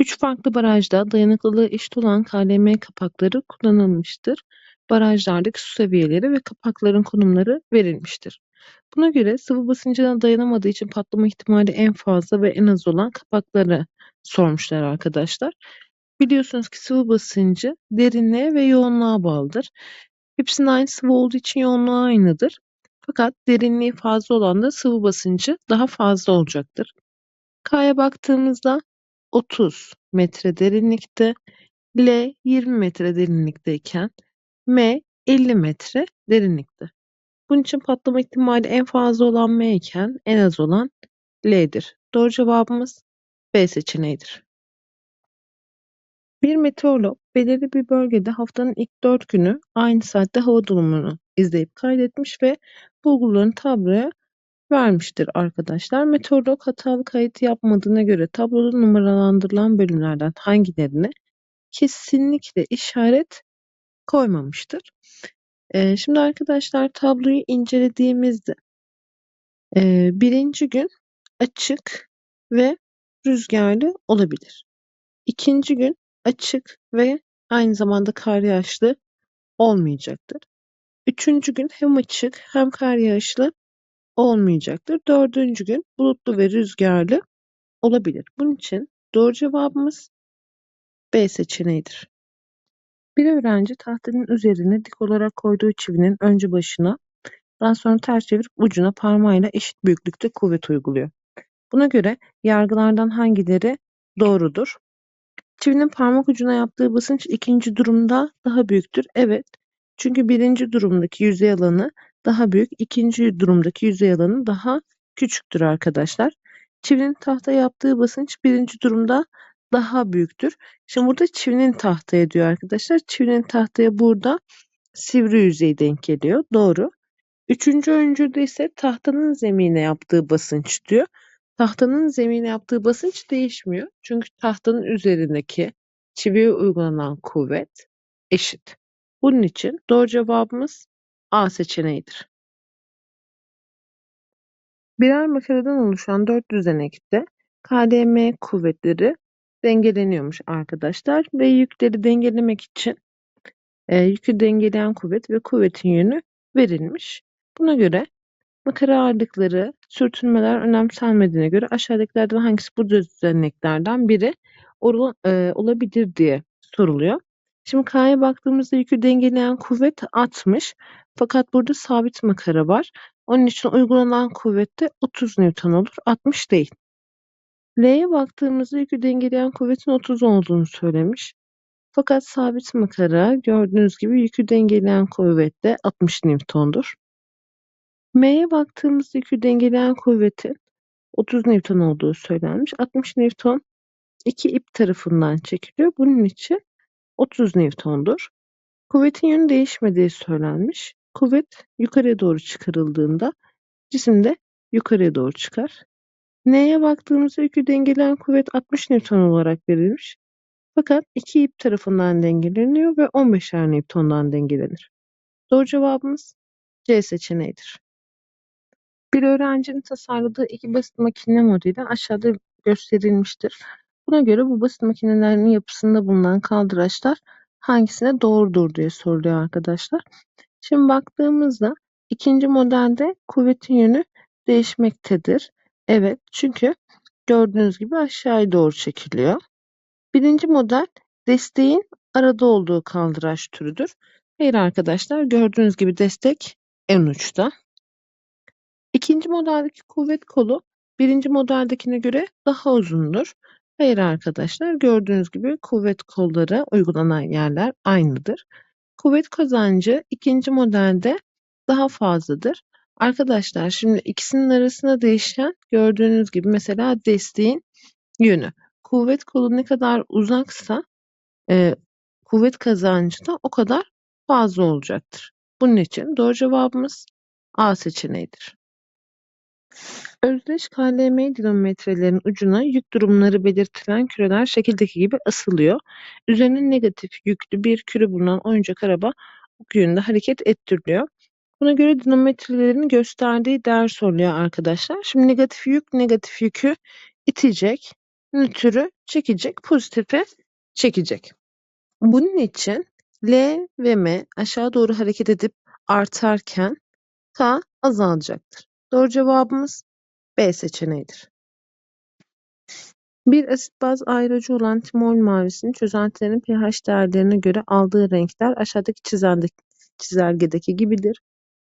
Üç farklı barajda dayanıklılığı eşit olan KLM kapakları kullanılmıştır. Barajlardaki su seviyeleri ve kapakların konumları verilmiştir. Buna göre sıvı basıncına dayanamadığı için patlama ihtimali en fazla ve en az olan kapakları sormuşlar arkadaşlar. Biliyorsunuz ki sıvı basıncı derinliğe ve yoğunluğa bağlıdır. Hepsinin aynı sıvı olduğu için yoğunluğu aynıdır. Fakat derinliği fazla olan da sıvı basıncı daha fazla olacaktır. K'ya baktığımızda 30 metre derinlikte, L 20 metre derinlikteyken M 50 metre derinlikte. Bunun için patlama ihtimali en fazla olan M iken en az olan L'dir. Doğru cevabımız B seçeneğidir. Bir meteorolog belirli bir bölgede haftanın ilk 4 günü aynı saatte hava durumunu izleyip kaydetmiş ve bulgularını tabloya vermiştir arkadaşlar. Meteorolog hatalı kayıt yapmadığına göre tabloda numaralandırılan bölümlerden hangilerine kesinlikle işaret koymamıştır. Ee, şimdi arkadaşlar tabloyu incelediğimizde e, birinci gün açık ve rüzgarlı olabilir. İkinci gün açık ve aynı zamanda kar yağışlı olmayacaktır. Üçüncü gün hem açık hem kar yağışlı olmayacaktır. Dördüncü gün bulutlu ve rüzgarlı olabilir. Bunun için doğru cevabımız B seçeneğidir. Bir öğrenci tahtanın üzerine dik olarak koyduğu çivinin önce başına, daha sonra ters çevirip ucuna parmağıyla eşit büyüklükte kuvvet uyguluyor. Buna göre yargılardan hangileri doğrudur? Çivinin parmak ucuna yaptığı basınç ikinci durumda daha büyüktür. Evet. Çünkü birinci durumdaki yüzey alanı daha büyük, ikinci durumdaki yüzey alanı daha küçüktür arkadaşlar. Çivinin tahta yaptığı basınç birinci durumda daha büyüktür. Şimdi burada çivinin tahtaya diyor arkadaşlar. Çivinin tahtaya burada sivri yüzey denk geliyor. Doğru. Üçüncü öncülde ise tahtanın zemine yaptığı basınç diyor. Tahtanın zemine yaptığı basınç değişmiyor. Çünkü tahtanın üzerindeki çiviye uygulanan kuvvet eşit. Bunun için doğru cevabımız A seçeneğidir. Birer makareden oluşan dört düzenekte KDM kuvvetleri dengeleniyormuş arkadaşlar ve yükleri dengelemek için e, yükü dengeleyen kuvvet ve kuvvetin yönü verilmiş. Buna göre makara ağırlıkları, sürtünmeler önemsenmediğine göre aşağıdakilerden hangisi bu düzeneklerden biri ol, e, olabilir diye soruluyor. Şimdi K'ya baktığımızda yükü dengeleyen kuvvet 60 fakat burada sabit makara var. Onun için uygulanan kuvvet de 30 Newton olur. 60 değil. L'ye baktığımızda yükü dengeleyen kuvvetin 30 olduğunu söylemiş. Fakat sabit makara gördüğünüz gibi yükü dengeleyen kuvvet de 60 Newton'dur. M'ye baktığımızda yükü dengeleyen kuvvetin 30 Newton olduğu söylenmiş. 60 Newton iki ip tarafından çekiliyor. Bunun için 30 Newton'dur. Kuvvetin yönü değişmediği söylenmiş. Kuvvet yukarıya doğru çıkarıldığında cisim de yukarıya doğru çıkar. N'ye baktığımızda yükü dengeleyen kuvvet 60 Newton olarak verilmiş. Fakat iki ip tarafından dengeleniyor ve 15'er Newton'dan dengelenir. Doğru cevabımız C seçeneğidir. Bir öğrencinin tasarladığı iki basit makine modeli aşağıda gösterilmiştir. Buna göre bu basit makinelerin yapısında bulunan kaldıraçlar hangisine doğrudur diye soruluyor arkadaşlar. Şimdi baktığımızda ikinci modelde kuvvetin yönü değişmektedir. Evet çünkü gördüğünüz gibi aşağıya doğru çekiliyor. Birinci model desteğin arada olduğu kaldıraç türüdür. Hayır arkadaşlar gördüğünüz gibi destek en uçta. İkinci modeldeki kuvvet kolu birinci modeldekine göre daha uzundur. Hayır arkadaşlar gördüğünüz gibi kuvvet kolları uygulanan yerler aynıdır. Kuvvet kazancı ikinci modelde daha fazladır. Arkadaşlar şimdi ikisinin arasında değişen gördüğünüz gibi mesela desteğin yönü. Kuvvet kolu ne kadar uzaksa e, kuvvet kazancı da o kadar fazla olacaktır. Bunun için doğru cevabımız A seçeneğidir. Özdeş KLM dinamometrelerin ucuna yük durumları belirtilen küreler şekildeki gibi asılıyor. Üzerine negatif yüklü bir küre bulunan oyuncak araba ok yönünde hareket ettiriliyor. Buna göre dinamometrelerin gösterdiği değer soruluyor arkadaşlar. Şimdi negatif yük negatif yükü itecek. nötrü çekecek, pozitife çekecek. Bunun için L ve M aşağı doğru hareket edip artarken K azalacaktır. Doğru cevabımız B seçeneğidir. Bir asit baz ayrıcı olan timol mavisinin çözeltilerin pH değerlerine göre aldığı renkler aşağıdaki çizelgedeki gibidir.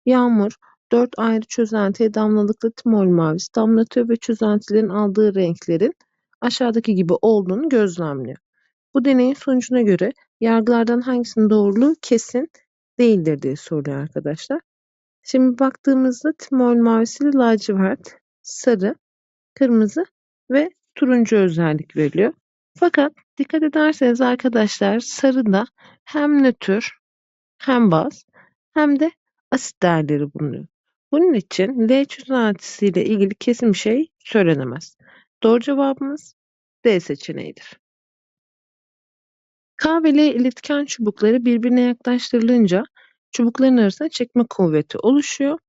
Yağmur dört ayrı çözeltiye damlalıklı timol mavisi damlatıyor ve çözeltilerin aldığı renklerin aşağıdaki gibi olduğunu gözlemliyor. Bu deneyin sonucuna göre yargılardan hangisinin doğruluğu kesin değildir diye soruyor arkadaşlar. Şimdi baktığımızda timol mavisi lacivert, sarı, kırmızı ve turuncu özellik veriliyor. Fakat dikkat ederseniz arkadaşlar sarıda hem nötr hem baz hem de asit değerleri bulunuyor. Bunun için L çözeltisiyle ilgili kesin bir şey söylenemez. Doğru cevabımız D seçeneğidir. K ve L iletken çubukları birbirine yaklaştırılınca çubukların arasında çekme kuvveti oluşuyor.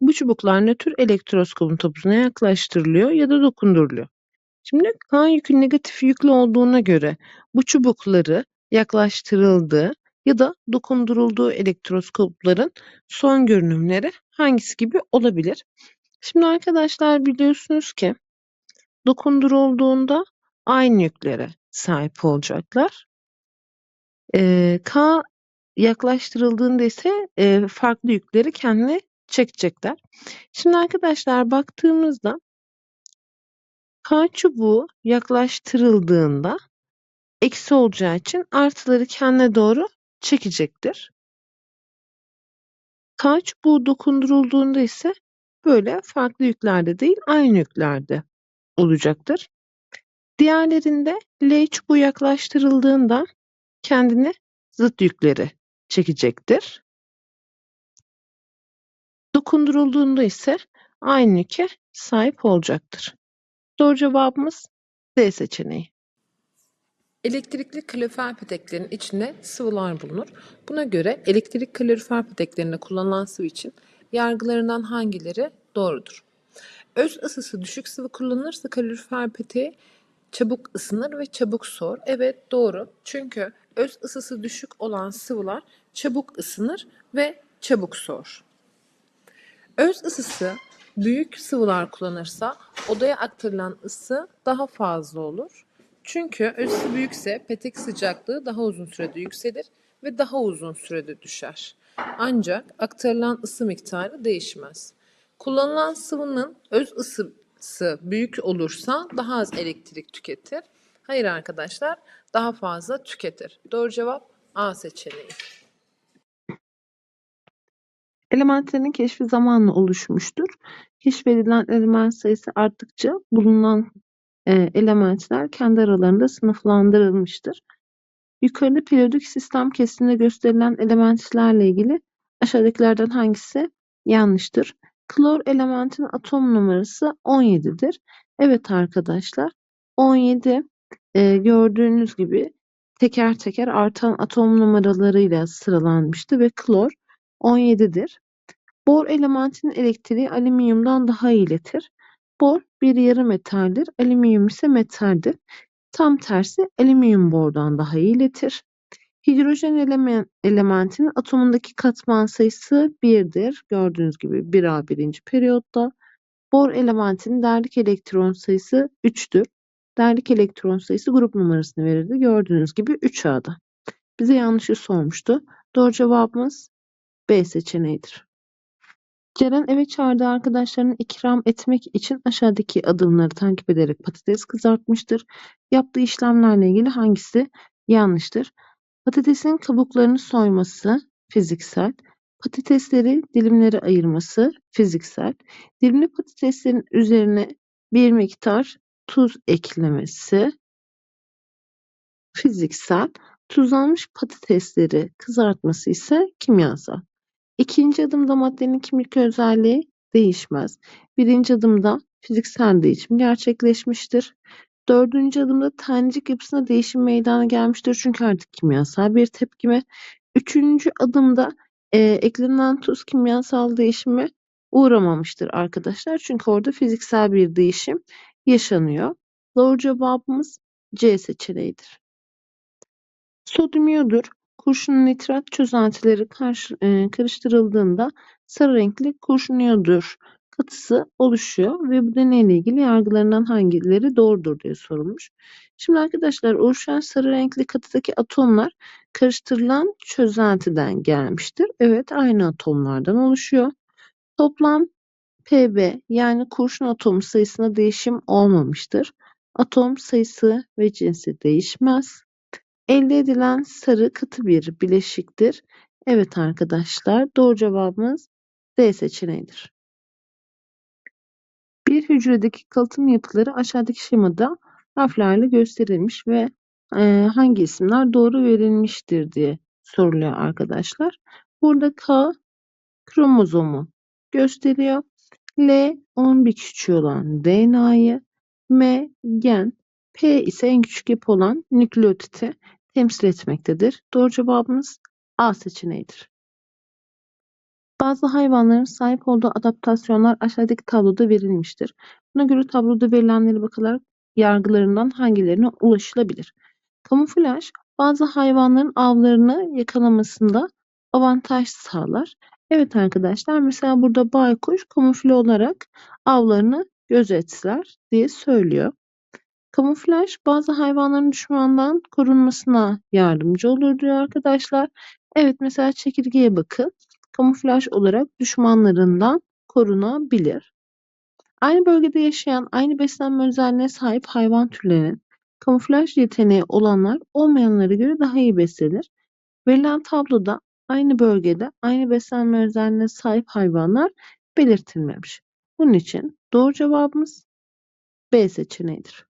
Bu çubuklar nötr elektroskopun topuzuna yaklaştırılıyor ya da dokunduruluyor. Şimdi K yükü negatif yüklü olduğuna göre bu çubukları yaklaştırıldığı ya da dokundurulduğu elektroskopların son görünümleri hangisi gibi olabilir? Şimdi arkadaşlar biliyorsunuz ki dokundurulduğunda aynı yüklere sahip olacaklar. K yaklaştırıldığında ise e, farklı yükleri kendine çekecekler. Şimdi arkadaşlar baktığımızda K çubuğu yaklaştırıldığında eksi olacağı için artıları kendine doğru çekecektir. K çubuğu dokundurulduğunda ise böyle farklı yüklerde değil aynı yüklerde olacaktır. Diğerlerinde L çubuğu yaklaştırıldığında kendine zıt yükleri çekecektir. Dokundurulduğunda ise aynı yüke sahip olacaktır. Doğru cevabımız D seçeneği. Elektrikli kalorifer peteklerinin içinde sıvılar bulunur. Buna göre elektrik kalorifer peteklerinde kullanılan sıvı için yargılarından hangileri doğrudur? Öz ısısı düşük sıvı kullanılırsa kalorifer peteği çabuk ısınır ve çabuk soğur. Evet doğru. Çünkü öz ısısı düşük olan sıvılar çabuk ısınır ve çabuk soğur. Öz ısısı büyük sıvılar kullanırsa odaya aktarılan ısı daha fazla olur. Çünkü öz ısı büyükse petek sıcaklığı daha uzun sürede yükselir ve daha uzun sürede düşer. Ancak aktarılan ısı miktarı değişmez. Kullanılan sıvının öz ısısı büyük olursa daha az elektrik tüketir. Hayır arkadaşlar daha fazla tüketir. Doğru cevap A seçeneği. Elementlerin keşfi zamanla oluşmuştur. Keşfedilen element sayısı arttıkça bulunan e, elementler kendi aralarında sınıflandırılmıştır. Yukarıda periyodik sistem kesitinde gösterilen elementlerle ilgili aşağıdakilerden hangisi yanlıştır? Klor elementinin atom numarası 17'dir. Evet arkadaşlar 17 e, gördüğünüz gibi teker teker artan atom numaralarıyla sıralanmıştı ve klor 17'dir. Bor elementinin elektriği alüminyumdan daha iyi iletir. Bor bir yarı metaldir, alüminyum ise metaldir. Tam tersi alüminyum bordan daha iyi iletir. Hidrojen elemen, elementinin atomundaki katman sayısı 1'dir. Gördüğünüz gibi 1A birinci periyotta. Bor elementinin değerlik elektron sayısı 3'tür. Değerlik elektron sayısı grup numarasını verirdi. Gördüğünüz gibi 3A'da. Bize yanlışı sormuştu. Doğru cevabımız B seçeneğidir. Ceren eve çağırdığı arkadaşlarını ikram etmek için aşağıdaki adımları takip ederek patates kızartmıştır. Yaptığı işlemlerle ilgili hangisi yanlıştır? Patatesin kabuklarını soyması fiziksel, patatesleri dilimlere ayırması fiziksel, dilimli patateslerin üzerine bir miktar tuz eklemesi fiziksel, tuzlanmış patatesleri kızartması ise kimyasal. İkinci adımda maddenin kimlik özelliği değişmez. Birinci adımda fiziksel değişim gerçekleşmiştir. Dördüncü adımda tanecik yapısına değişim meydana gelmiştir çünkü artık kimyasal bir tepkime. Üçüncü adımda e, eklenen tuz kimyasal değişime uğramamıştır arkadaşlar. Çünkü orada fiziksel bir değişim yaşanıyor. Doğru cevabımız C seçeneğidir. Sodyum iyodür. Kurşun nitrat çözeltileri karşı- e, karıştırıldığında sarı renkli kurşun iyodür katısı oluşuyor ve bu deneyle ilgili yargılarından hangileri doğrudur diye sorulmuş. Şimdi arkadaşlar oluşan sarı renkli katıdaki atomlar karıştırılan çözeltiden gelmiştir. Evet aynı atomlardan oluşuyor. Toplam Pb yani kurşun atomu sayısına değişim olmamıştır. Atom sayısı ve cinsi değişmez. Elde edilen sarı katı bir bileşiktir. Evet arkadaşlar doğru cevabımız D seçeneğidir. Hücredeki kalıtım yapıları aşağıdaki şemada harflerle gösterilmiş ve e, hangi isimler doğru verilmiştir diye soruluyor arkadaşlar. Burada K kromozomu gösteriyor. L 11 küçüğü olan DNA'yı, M gen, P ise en küçük yapı olan nükleotiti temsil etmektedir. Doğru cevabımız A seçeneğidir. Bazı hayvanların sahip olduğu adaptasyonlar aşağıdaki tabloda verilmiştir. Buna göre tabloda verilenlere bakılarak yargılarından hangilerine ulaşılabilir? Kamuflaj bazı hayvanların avlarını yakalamasında avantaj sağlar. Evet arkadaşlar mesela burada baykuş kamufle olarak avlarını gözetler diye söylüyor. Kamuflaj bazı hayvanların düşmandan korunmasına yardımcı olur diyor arkadaşlar. Evet mesela çekirgeye bakın. Kamuflaj olarak düşmanlarından korunabilir. Aynı bölgede yaşayan, aynı beslenme özelliğine sahip hayvan türlerinin kamuflaj yeteneği olanlar olmayanlara göre daha iyi beslenir. Verilen tabloda aynı bölgede aynı beslenme özelliğine sahip hayvanlar belirtilmemiş. Bunun için doğru cevabımız B seçeneğidir.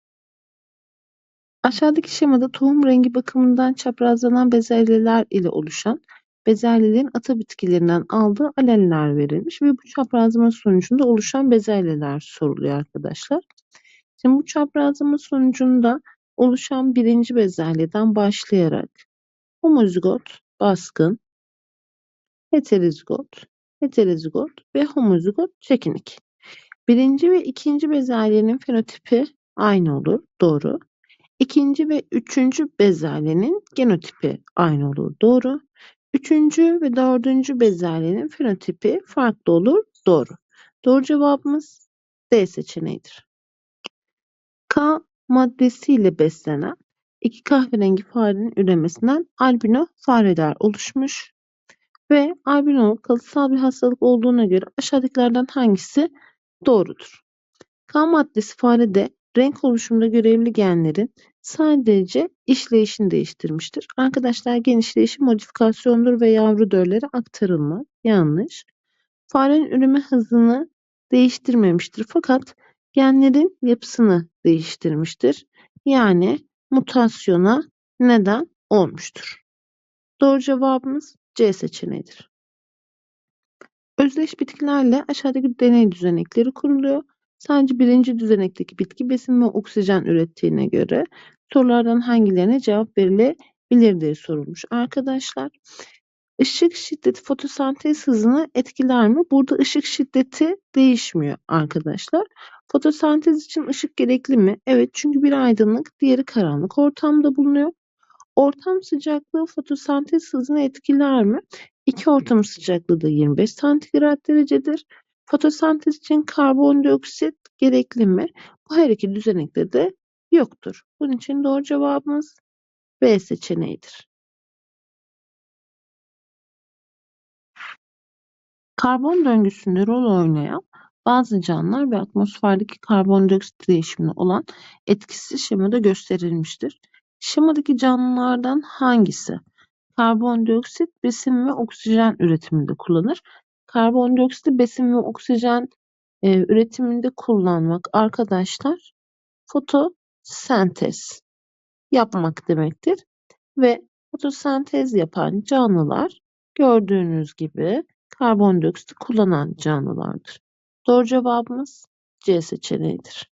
Aşağıdaki şemada tohum rengi bakımından çaprazlanan bezelyeler ile oluşan bezelyelerin ata bitkilerinden aldığı aleller verilmiş ve bu çaprazlama sonucunda oluşan bezelyeler soruluyor arkadaşlar. Şimdi bu çaprazlama sonucunda oluşan birinci bezelyeden başlayarak homozigot, baskın, heterozigot, heterozigot ve homozigot çekinik. Birinci ve ikinci bezelyenin fenotipi aynı olur. Doğru. İkinci ve üçüncü bezelyenin genotipi aynı olur. Doğru. Üçüncü ve dördüncü bezelyenin fenotipi farklı olur. Doğru. Doğru cevabımız D seçeneğidir. K maddesiyle beslenen iki kahverengi farenin üremesinden albino fareler oluşmuş ve albino kalıtsal bir hastalık olduğuna göre aşağıdakilerden hangisi doğrudur? K maddesi farede renk oluşumunda görevli genlerin sadece işleyişini değiştirmiştir. Arkadaşlar gen işleyişi modifikasyondur ve yavru döllere aktarılmaz. Yanlış. Farenin üreme hızını değiştirmemiştir fakat genlerin yapısını değiştirmiştir. Yani mutasyona neden olmuştur. Doğru cevabımız C seçeneğidir. Özdeş bitkilerle aşağıdaki deney düzenekleri kuruluyor. Sadece birinci düzenekteki bitki besin ve oksijen ürettiğine göre sorulardan hangilerine cevap verilebilir diye sorulmuş arkadaşlar. Işık şiddeti fotosentez hızını etkiler mi? Burada ışık şiddeti değişmiyor arkadaşlar. Fotosentez için ışık gerekli mi? Evet çünkü bir aydınlık, diğeri karanlık ortamda bulunuyor. Ortam sıcaklığı fotosentez hızını etkiler mi? İki ortam sıcaklığı da 25 santigrat derecedir. Fotosentez için karbondioksit gerekli mi? Bu her iki düzenekte de yoktur. Bunun için doğru cevabımız B seçeneğidir. Karbon döngüsünde rol oynayan bazı canlılar ve atmosferdeki karbondioksit değişimine olan etkisi şemada gösterilmiştir. Şemadaki canlılardan hangisi karbondioksit besin ve oksijen üretiminde kullanır? Karbondioksiti besin ve oksijen e, üretiminde kullanmak arkadaşlar fotosentez yapmak demektir. Ve fotosentez yapan canlılar gördüğünüz gibi karbondioksit kullanan canlılardır. Doğru cevabımız C seçeneğidir.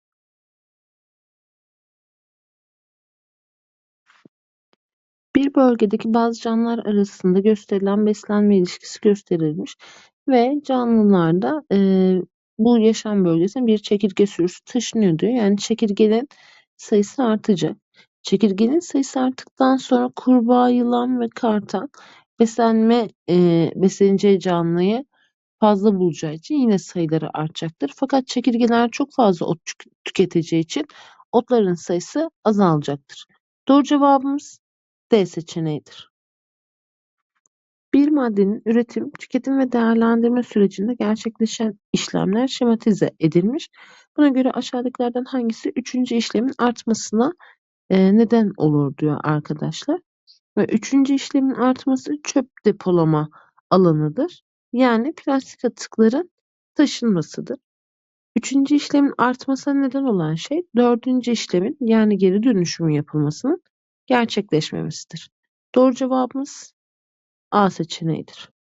Bir bölgedeki bazı canlılar arasında gösterilen beslenme ilişkisi gösterilmiş ve canlılarda e, bu yaşam bölgesine bir çekirge sürüsü taşınıyor diyor. Yani çekirgenin sayısı artacak. Çekirgenin sayısı arttıktan sonra kurbağa, yılan ve kartal beslenme e, besleneceği canlıyı fazla bulacağı için yine sayıları artacaktır. Fakat çekirgeler çok fazla ot tük- tüketeceği için otların sayısı azalacaktır. Doğru cevabımız D seçeneğidir. Bir maddenin üretim, tüketim ve değerlendirme sürecinde gerçekleşen işlemler şematize edilmiş. Buna göre aşağıdakilerden hangisi üçüncü işlemin artmasına e, neden olur diyor arkadaşlar. Ve üçüncü işlemin artması çöp depolama alanıdır. Yani plastik atıkların taşınmasıdır. Üçüncü işlemin artmasına neden olan şey dördüncü işlemin yani geri dönüşümün yapılmasının gerçekleşmemesidir. Doğru cevabımız A seçeneğidir.